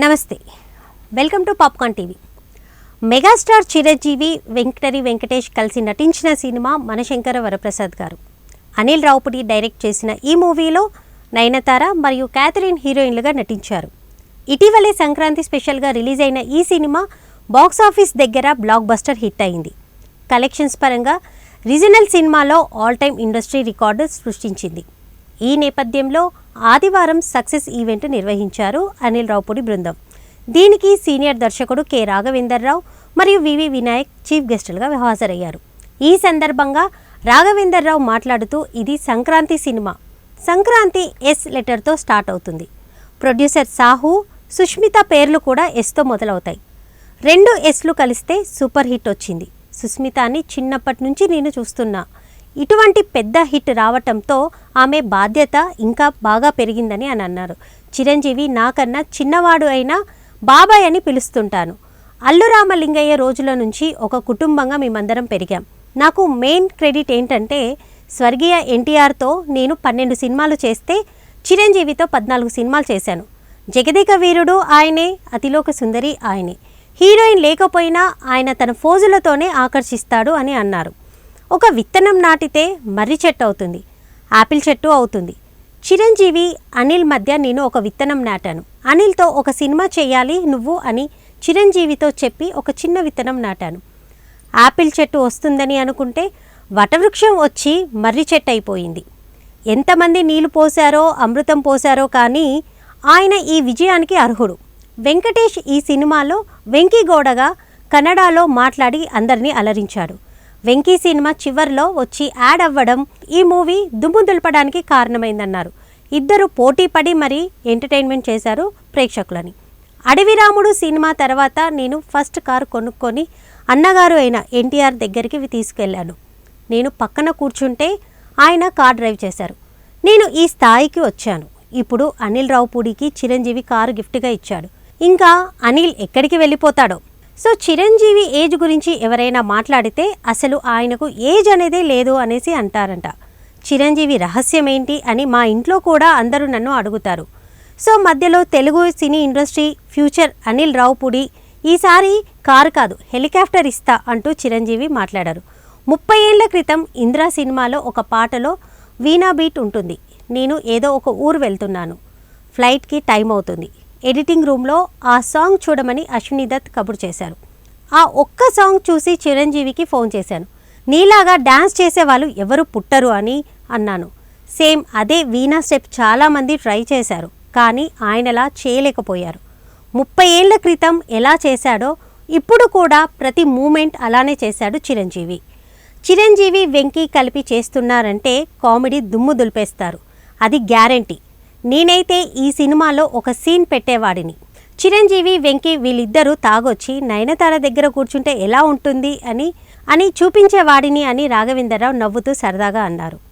నమస్తే. Welcome to popcorn TV megastar Chiranjeevi వెంకటరి Venkatesh కలిసి నటించిన సినిమా మనశంకర వరప్రసాద్ గారు. అనిల్ రావుపుడి డైరెక్ట్ చేసిన ఈ మూవీలో నయనతార మరియు క్యాథరిన్ హీరోయిన్లుగా నటించారు. ఇటీవలే సంక్రాంతి స్పెషల్గా రిలీజ్ అయిన ఈ సినిమా బాక్స్ ఆఫీస్ దగ్గర బ్లాక్ బస్టర్ హిట్ అయింది. కలెక్షన్స్ పరంగా రీజనల్ సినిమాలో ఆల్ టైమ్ ఇండస్ట్రీ రికార్డు సృష్టించింది. ఈ నేపథ్యంలో ఆదివారం సక్సెస్ ఈవెంట్ నిర్వహించారు అనిల్ రావుపూడి బృందం. దీనికి సీనియర్ దర్శకుడు కె రాఘవేందర్రావు మరియు వివి వినాయక్ చీఫ్ గెస్టులుగా హాజరయ్యారు. ఈ సందర్భంగా రాఘవేందర్రావు మాట్లాడుతూ ఇది సంక్రాంతి సినిమా. సంక్రాంతి ఎస్ లెటర్తో స్టార్ట్ అవుతుంది. ప్రొడ్యూసర్ సాహు సుష్మిత పేర్లు కూడా ఎస్తో మొదలవుతాయి. రెండు ఎస్లు కలిస్తే సూపర్ హిట్ వచ్చింది. సుస్మితాని చిన్నప్పటి నుంచి నేను చూస్తున్నా. ఇటువంటి పెద్ద హిట్ రావటంతో ఆమె బాధ్యత ఇంకా బాగా పెరిగిందని అని అన్నారు. చిరంజీవి నాకన్నా చిన్నవాడు అయినా బాబాయ్ అని పిలుస్తుంటాను. అల్లు రామలింగయ్య రోజుల నుంచి ఒక కుటుంబంగా మేమందరం పెరిగాం. నాకు మెయిన్ క్రెడిట్ ఏంటంటే స్వర్గీయ ఎన్టీఆర్తో నేను పన్నెండు సినిమాలు చేస్తే చిరంజీవితో పద్నాలుగు సినిమాలు చేశాను. జగదేక వీరుడు ఆయనే అతిలోక సుందరి ఆయనే. హీరోయిన్ లేకపోయినా ఆయన తన ఫోజులతోనే ఆకర్షిస్తాడు అని అన్నారు. ఒక విత్తనం నాటితే మర్రి చెట్టు అవుతుంది. ఆపిల్ చెట్టు అవుతుంది. చిరంజీవి అనిల్ మధ్య నేను ఒక విత్తనం నాటాను. అనిల్తో ఒక సినిమా చేయాలి నువ్వు అని చిరంజీవితో చెప్పి ఒక చిన్న విత్తనం నాటాను. ఆపిల్ చెట్టు వస్తుందని అనుకుంటే వటవృక్షం వచ్చి మర్రి చెట్టు అయిపోయింది. ఎంతమంది నీళ్ళు పోశారో అమృతం పోశారో కానీ ఆయన ఈ విజయానికి అర్హుడు. వెంకటేష్ ఈ సినిమాలో వెంకీగౌడగా కన్నడలో మాట్లాడి అందరినీ అలరించాడు. వెంకీ సినిమా చివర్లో వచ్చి యాడ్ అవ్వడం ఈ మూవీ దుమ్ము దులపడానికి కారణమైందన్నారు. ఇద్దరు పోటీ పడి మరీ ఎంటర్టైన్మెంట్ చేశారు ప్రేక్షకులని. అడవి రాముడు సినిమా తర్వాత నేను ఫస్ట్ కారు కొనుక్కొని అన్నగారు అయిన ఎన్టీఆర్ దగ్గరికి తీసుకెళ్ళాను. నేను పక్కన కూర్చుంటే ఆయన కార్ డ్రైవ్ చేశారు. నేను ఈ స్థాయికి వచ్చాను. ఇప్పుడు అనిల్ రావుపూడికి చిరంజీవి కారు గిఫ్ట్గా ఇచ్చాడు. ఇంకా అనిల్ ఎక్కడికి వెళ్ళిపోతాడో సో చిరంజీవి ఏజ్ గురించి ఎవరైనా మాట్లాడితే అసలు ఆయనకు ఏజ్ అనేదే లేదు అనేసి అంటారంట. చిరంజీవి రహస్యం ఏంటి అని మా ఇంట్లో కూడా అందరూ నన్ను అడుగుతారు. సో మధ్యలో Telugu cine industry future Anil Ravipudi ఈసారి కారు కాదు హెలికాప్టర్ ఇస్తా అంటూ చిరంజీవి మాట్లాడారు. ముప్పై ఏళ్ళ క్రితం ఇంద్రా సినిమాలో ఒక పాటలో వీణా బీట్ ఉంటుంది. నేను ఏదో ఒక ఊరు వెళ్తున్నాను. ఫ్లైట్కి టైం అవుతుంది ఎడిటింగ్ రూమ్లో ఆ సాంగ్ చూడమని అశ్విని దత్ కబురు చేశారు. ఆ ఒక్క సాంగ్ చూసి చిరంజీవికి ఫోన్ చేశాను. నీలాగా డ్యాన్స్ చేసే వాళ్ళు ఎవరు పుట్టరు అని అన్నాను. సేమ్ అదే వీణా స్టెప్ చాలామంది ట్రై చేశారు కానీ ఆయనలా చేయలేకపోయారు. ముప్పై ఏళ్ళ క్రితం ఎలా చేశాడో ఇప్పుడు కూడా ప్రతి మూమెంట్ అలానే చేశాడు చిరంజీవి. చిరంజీవి వెంకీ కలిపి చేస్తున్నారంటే కామెడీ దుమ్ము దులిపేస్తారు. అది గ్యారంటీ. నేనైతే ఈ సినిమాలో ఒక సీన్ పెట్టేవాడిని. చిరంజీవి వెంకీ వీళ్ళిద్దరూ తాగొచ్చి నయనతార దగ్గర కూర్చుంటే ఎలా ఉంటుంది అని అని చూపించేవాడిని అని రాఘవేంద్రరావు నవ్వుతూ సరదాగా అన్నారు.